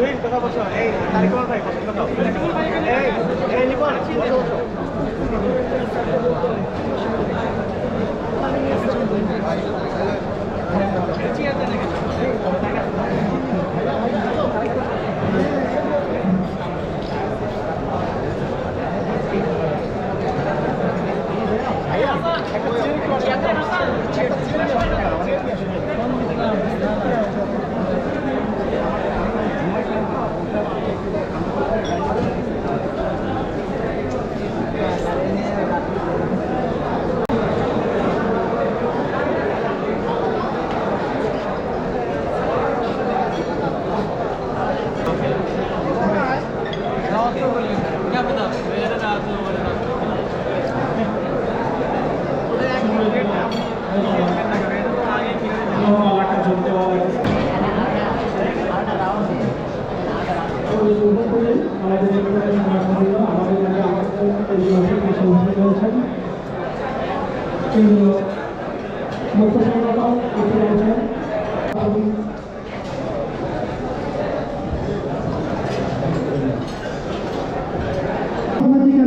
Luis, cosa pasó? Ey, tal y como rey, ¿qué pasó? Ey, ey, Limón, ¿qué pasó? Yeah,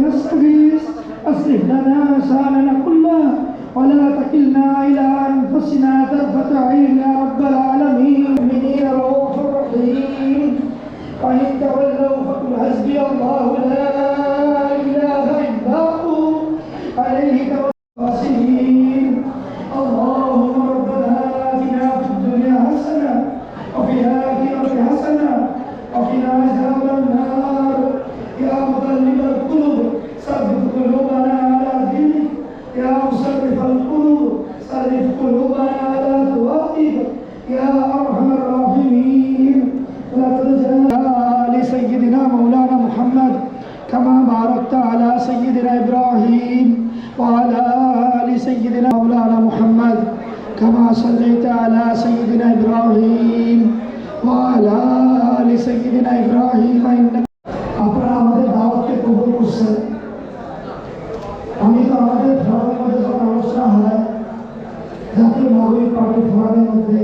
نستغيث أصلح لنا شأننا كله ولا تكلنا إلى قلوبنا على دينك. يا مصرف القلوب صرف قلوبنا على طاعتك يا أرحم الراحمين. لا تجعل لسيدنا مولانا محمد كما باركت على سيدنا إبراهيم وعلى آل سيدنا مولانا محمد كما صليت على سيدنا إبراهيم وعلى آل سيدنا إبراهيم إنك পার্টির মধ্যে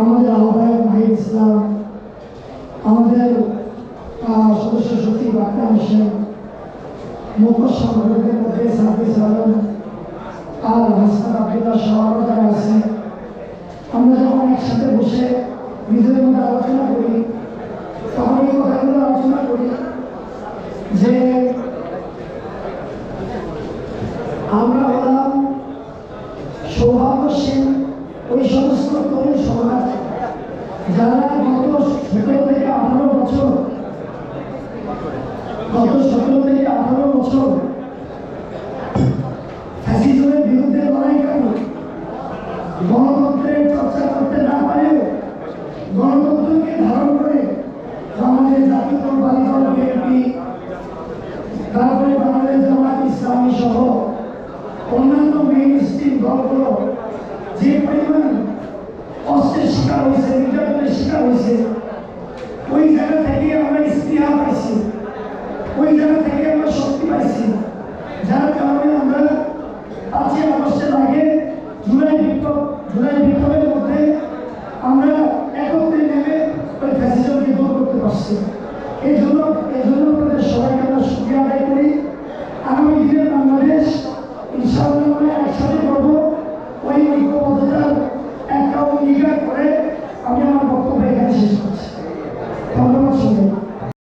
আমাদের আহ্বায়ক মাহিদ ইসলাম, আমাদের সদস্য সচিব আকরাম হোসেন মুখ্য সংগঠনের মধ্যে সার্ভিস আলম আর হাসান আবদুল্লাহ সহ যারা আছে আমরা যখন একসাথে বসে নিজেদের মধ্যে আলোচনা করি, তখন এই কথাগুলো আলোচনা করি যে আমরা হলাম সৌভাগ্যশীল যারা গত সতেরো থেকে আঠারো বছর, গত সতেরো থেকে আঠারো বছর ফ্যাসিজমের বিরুদ্ধে লড়াই করল গণতন্ত্রের চর্চা করতে না পারেও গণতন্ত্রকে ধারণ করে আমাদের জাতীয় বাড়ি দল বিএনপি, তারপরে বাংলাদেশ জামাত ইসলামী সহ যে পরিমাণ কষ্টের শিকার হয়েছে, নির্যাতনের শিকার হয়েছে। ওই জায়গা থেকে আমরা স্পৃহা পাইছি। ওই জায়গা থেকে আমরা শক্তি পাইছি। যার কারণে আমরা আজকে আগস্টের আগে জুলাই বিপ্লব, জুলাই বিপ্লবের মধ্যে আমরা একত্রে নেমে ওই ফ্যাসিজমকে দূর করতে পারছি। এই জন্য এই জন্য আপনাদের সবাইকে আমরা সুখী আদায় করি। আগামী